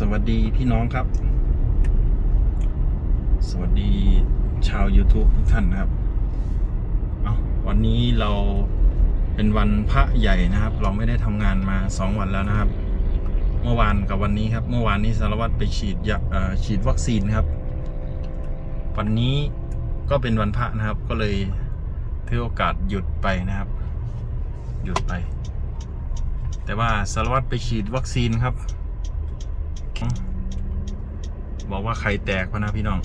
สวัสดีพี่น้องครับ สวัสดีชาว YouTube ทุกท่านนะครับเอาวันนี้เราเป็นวันพระใหญ่นะครับ เราไม่ได้ทำงานมาสองวันแล้วนะครับ เมื่อวานกับวันนี้ครับ เมื่อวานนี้สารวัตรไปฉีดยาฉีดวัคซีนครับ วันนี้ก็เป็นวันพระนะครับ ก็เลยถือโอกาสหยุดไปนะครับ หยุดไป แต่ว่าสารวัตรไปฉีดวัคซีนครับ บอกว่าไข่แตกพะนะพี่น้อง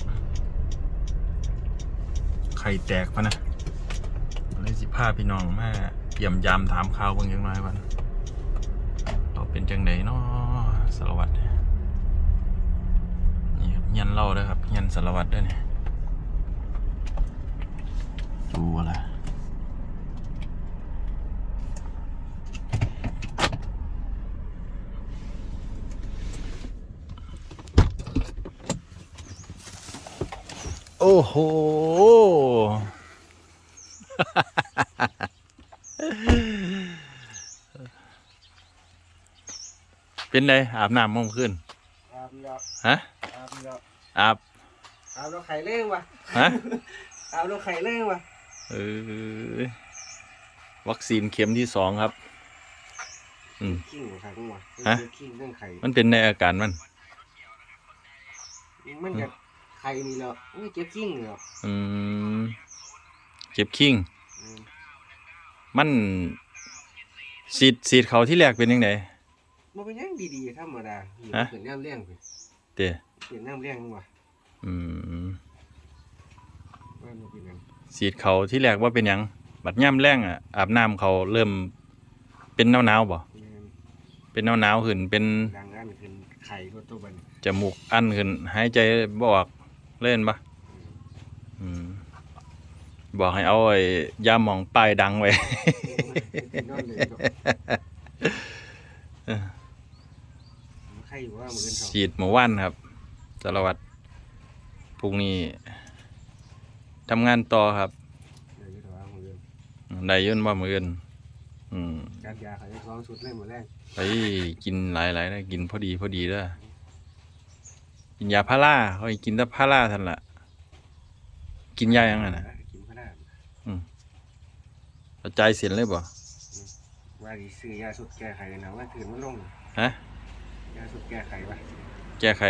ไข่แตกพะนะเลยสิพาพี่น้องมาเยี่ยมยามถามข่าวเบางอย่างไรวันเราเป็นจังไดเนาะสารวัตรนี่ครับยันเล่าด้วยครับ ยันสารวัตรด้วยเนี่ยดูอะไร โอ้โห เป็นไงอาบน้ำมั่งขึ้น อาบแล้วฮะ อาบแล้วอาบ อาบแล้วไข่เล่งวะฮะ อาบแล้วไข่เล่งวะเออ วัคซีนเข็มที่สองครับ อืม ขิงหัวไข่ทั้งวันฮะ ขิงเรื่องไข่มันเป็นในอาการมัน มันกับ ไข่นี่แล้วไม่เก็บขิงแล้วอืมเก็บคิง อืมมันสีดสีดเขาที่แรกเป็นยังไงมันเป็นหยังดีๆธรรมดาอยู่ฮะ เปลี่ยนน้ำเลี้ยงไปเตะเปลี่ยนน้ำเลี้ยงวะอืมว่ามันเป็นหยังสีดเขาที่แรกว่าเป็นหยัง บัดย่ำแรงอะอาบน้ำเขาเริ่มเป็นหนาวหนาวๆบ่แม่นเป็นหนาวหนาวๆขึ้นเป็นดังนั้นขึ้นไข่รถตัวบันจมูกอั้นขึ้นหายใจบออก เล่นปะอืมบอกให้เอาไอ้ยาหมองป้ายดังไว้นอนเลยก็ไข่อยู่ว่ามันเป็นสองฉีดหมู่ว่านครับสารวัตรพรุ่งนี้ทำงานต่อครับ เดี๋ยวจะถว่ามือได้ยื่นว่ามืออื่นอืม การยาไข่ท้องสุดเล่นหมดแรก ไปกินหลายๆนะกินพอดีพอดีเด้อ กินยาพาราเขาให้กินแต่พาราท่านละกินยายังไงนะกินพระราชกระจายเสียนเลยบ่ว่าดีซื้อยาสุดแก้ไขนะว่าถือมันลงฮะยาสุดแก้ไขวะแก้ไข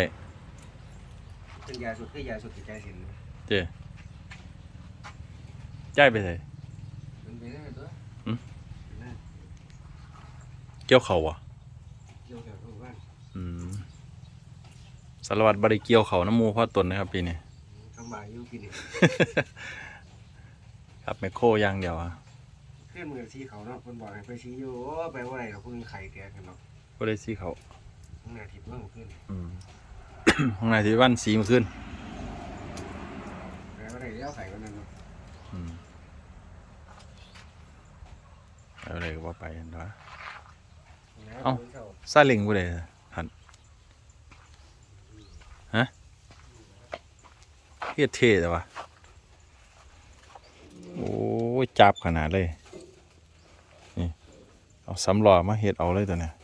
เป็นยาสุดคือยาสุดที่ใจเห็นเจ้ย้ายไปไหนมันเป็นอะไรตัวหืมน่าเกี่ยวเขาอะเกี่ยวกับว่าอืม สารวัตรบริเกี่ยวเขาน้ำหมูพ่อตนนะครับปีนี้ทำบายอยู่กินเนี่ยครับแมคโครอย่างเดียวอะเพื่อนมือชี้เขาเนาะคนบอกให้ไปชี้อยู่โอ้ไปว่าอะไรเราเพิ่งไข่แตกกันเนาะก็ได้ซีเขาข้างหน้าทิพย์เมื่อขึ้นอืมห้องนายที่วันสีมาขึ้นแปลว่าอะไรเลี้ยวไข่วันนั้นเนาะอืมเอาอะไรก็ว่าไปกันวะเอ้า ซาเลิงกูเลยหัน ฮะเฮ็ดเท่แต่วะโอ้ยจับขนาดเลย นี่ เอาสำรอมาเฮ็ดเอาเลยตัวเนี้ย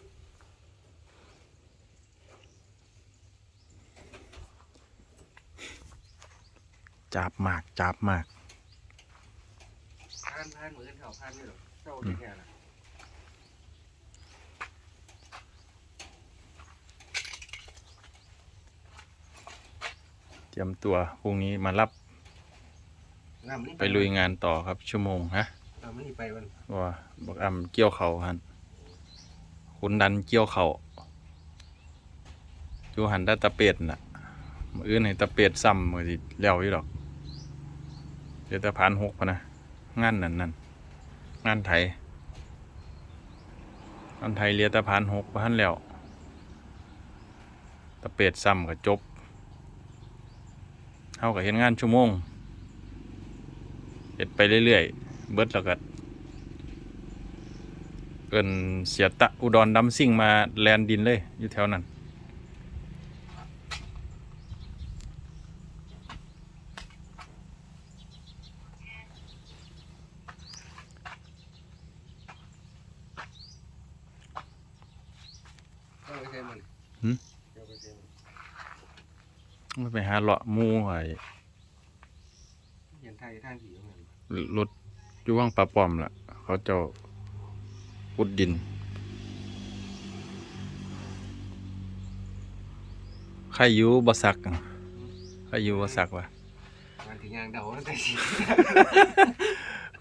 จับมากจับมาก ผ่านผ่านมือเขาผ่านนี่หรอเจ้าที่แค่ละ รียมตัวพรุ่งนี้มารับน้ำนี่ไปลุยงานต่อครับชั่วโมงฮะน้ำนี่ไปวันว่าบอกอ่ำเกี่ยวเขาหันคุณดันเกี่ยวเขาอยู่หันได้ตะเป็ดน่ะมืออื่นให้ตะเป็ดซ้ำมือสิแล้วอยู่ดอกเดี๋ยวแตะพานหกพะนะงานนั่นนั่นงานไทยงานไทยเรียกตะพานหกพันแล้วตะเป็ดซ้ำก็จบ เท่ากับเห็นงานชั่วโมงเห็ดไปเรื่อยๆ เบิดแล้วก็เอินเสียตะอุดรดำซิ่งมาแลนดินเลย อยู่แถวนั้นเไม่ไปหาเลาะหมูไอ้เห็นไทยท่านผีเหมือนกันรถอยู่ว่างปลาปอมล่ะ เขาเจ้าขุดดิน ใครอยู่บ่สักใครอยู่บ่สักวะมันถึงยางเดาตั้งแต่สิ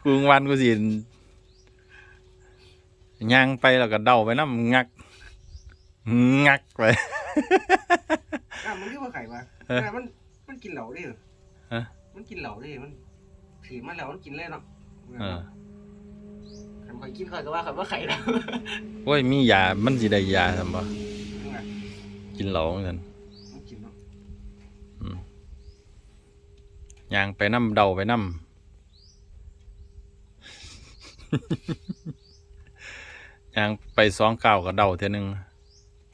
กูวันกูสิย่างไปแล้วก็เดาไปน้ำงัก งักไป อะมันเรียกว่าไข่ปะเออ แต่มันมันกินเหล่าดิฮะ มันกินเหล่าดิมันถือมาแล้วมันกินเลยเนาะเออทำใครกินเขาก็ว่าเขาว่าไข่แล้วโอ้ยมียามันสิได้ยาทำบ่นั่นแหละกินเหล้าเหมือนกันมันกินเนาะย่างไปน้ำเดาไปน้ำย่างไปสองเก้าวก็เดาเท่ยหนึง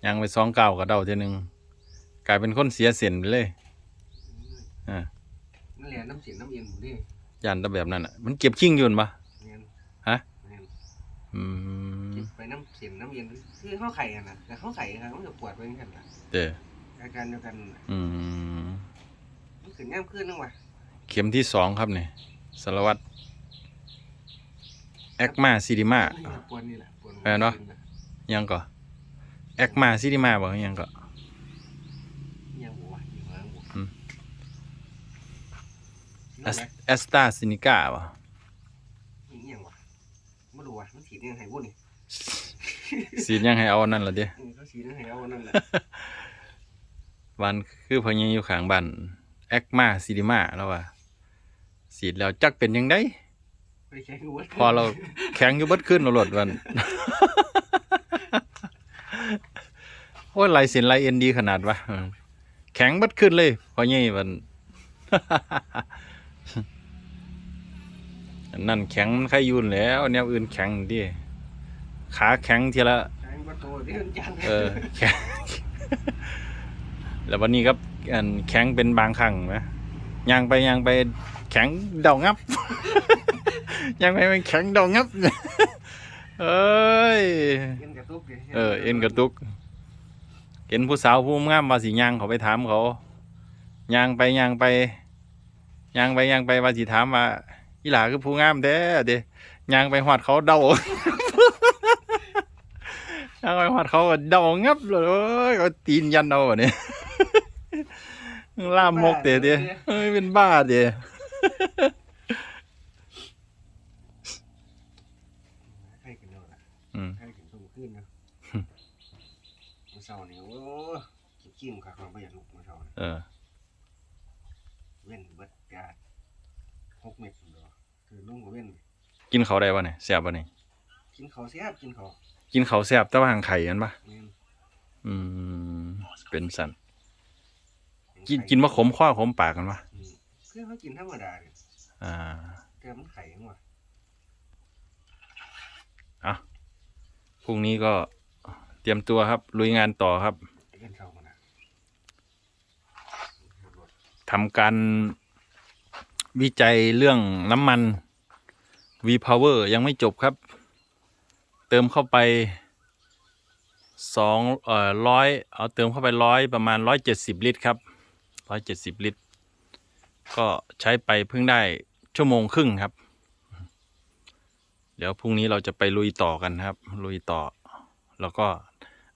ย่างไปสองเก้าวก็เดาเท่ยหนึง กลายเป็นคนเสียเสียนไปเลยอ่ามันเหลียน้ำเสียน้ำเย็นหมดดิยันแตะแบบนั้นอะ มันเก็บขิงอยืนปะเงี้ยฮะเงี้ยอืมเก็บไปน้ำเสียน้ำเย็นคือข้าวไข่อะนะแต่ข้าวไข่ครับมันจะปวดไปเหมือนกันนะเด้ออาการเดียวกันน่ะอืมมันขึ้นย่ำขึ้นนึงว่ะเข็มที่สองครับเนี่ยสารวัตรแอคมาซิดิมานี่แหละปวดนี่แหละปวดเออเนาะยังก่อแอคมาซิดิมาบอกยังก่อ ยังหัวอยู่ข้างหัว อืม นี่ แหละแอสตาซินิกาวะนี่ยังวะไม่รู้ว่ะมันฉีดยังไงบุ่นนี่สีดยังให้เอาอันนั่นละเด้เออเขาฉีดยังไงเอาอันนั่นแหละวันคือพอยังอยู่ข้างบ้านแอคมาซิดิมาแล้วว่าสีดแล้วจักเป็นยังไงไปแข่งหัวพอเราแข็งอยู่เบิดขึ้นเราหลดวันโอ้ยลายเส้นลายเอ็นดีขนาดวะเออแข็งเบิดขึ้นเลยพอยี่มันอัน นั่นแข็งมันใครอยุ่นแหล้วแนวอื่นแข็งดิขาแข็งทีละแข่งประตูเดือนจังเออแข็งแล้ววันนี้ครับอันแข็งเป็นบางครั้งนะย่างไปย่างไปแข็งเดางับย่างไปมันแข็งเดางับเอ้ยเอ็นกระตุกดิเออเอ็นกระตุกเห็นผู้สาวผู้งามว่าสิย่างเขาไปถามเขาย่างไปย่างไปย่างไปย่างไปว่าสิถามว่า อีหลาคือผู้งามแท้เด้ย่างไปหอดเขาเดาย่างไปหอดเขาก็เดางับเลยโอ้ยเขาตีนยันเอาวะเนี่ยล่ามมกเด้เด้เฮ้ยเป็นบ้าเด้ให้กันเนาะล่ะอืมให้กันสุ่มขึ้นเนาะมาเช้านี่โอ้ขี้จิ้มขาของประหยัดลูกมาเช้านี่เออเว้นเบิดกาดหกเม็ดเนาะ คือลุงก็เว้นกินเขาได้วะเนี่ยแซ่บวะเนี่ยกินข้าวแซ่บกินข้าวกินเขาแซ่บแต่ว่าหางไข่กันปะแม่นอืมเป็นสันกินกินว่าขมข้อขมปากกันปะอืมเพื่อนเขากินธรรมดาเนี่ยอ่า แต่มันไข่ยังวะพรุ่งนี้ก็เตรียมตัวครับ ลุยงานต่อครับเล่นเข้ามานะทำการวิจัยเรื่องน้ำมัน V-Power ยังไม่จบครับ เติมเข้าไปสองเอ่อร้อยเอาเติมเข้าไปร้อยประมาณร้อยเจ็ดสิบลิตรครับร้อยเจ็ดสิบลิตร ก็ใช้ไปเพิ่งได้ชั่วโมงครึ่งครับ เดี๋ยวพรุ่งนี้เราจะไปลุยต่อกันครับ ลุยต่อ แล้วก็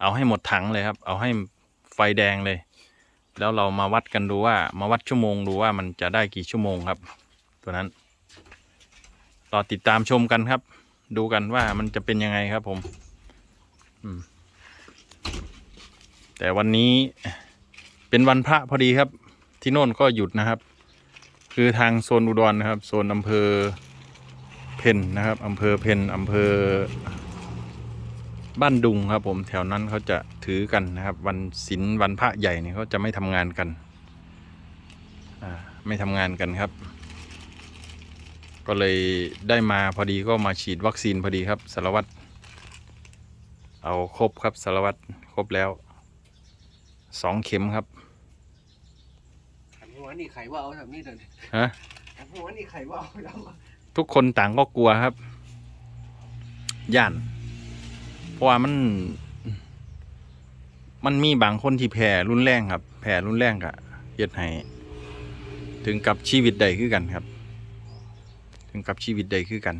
เอาให้หมดถังเลยครับ เอาให้ไฟแดงเลย แล้วเรามาวัดกันดูว่ามาวัดชั่วโมงดูว่ามันจะได้กี่ชั่วโมงครับ ตัวนั้น รอติดตามชมกันครับ ดูกันว่ามันจะเป็นยังไงครับผมแต่วันนี้เป็นวันพระพอดีครับ ที่โน่นก็หยุดนะครับ คือทางโซนอุดรนะครับโซนอำเภอเพนนะครับอำเภอเพนอำเภอ บ้านดุงครับ ผมแถวนั้นเขาจะถือกันนะครับ วันศีลวันพระใหญ่เนี่ยเขาจะไม่ทำงานกันไม่ทำงานกันครับ ก็เลยได้มาพอดีก็มาฉีดวัคซีนพอดีครับสารวัตรเอาครบครับสารวัตรครบแล้วสองเข็มครับอันหัวนี่ไข่ว่าเอาแบบนี้เดินฮะอันหัวนี่ไข่ว่าเอาแล้วอะทุกคนต่างก็กลัวครับ ย่าน เพราะว่ามัน มันมีบางคนที่แพ้รุนแรงครับ แพ้รุนแรงกะเฮ็ดให้ถึงกับชีวิตใดคือกันครับ อกับชีวิตใดคือกัน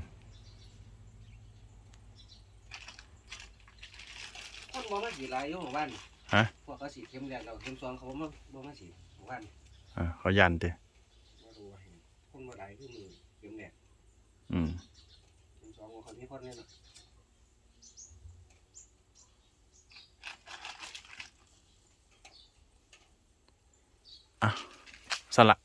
คนบ่มาสีหลายอยู่หมู่บ้านฮะพวกเขาสีเข้มแดงเราเข้มซ้อนเขาบ่าบ่มาสีหมู่บ้านอ่าเขายันเตะบ่รู้นคนบ่หลายคือมือเข้มแดงอืมเข้มซ้อนบ่ค่อยมีคนเลยเนาะอะสละ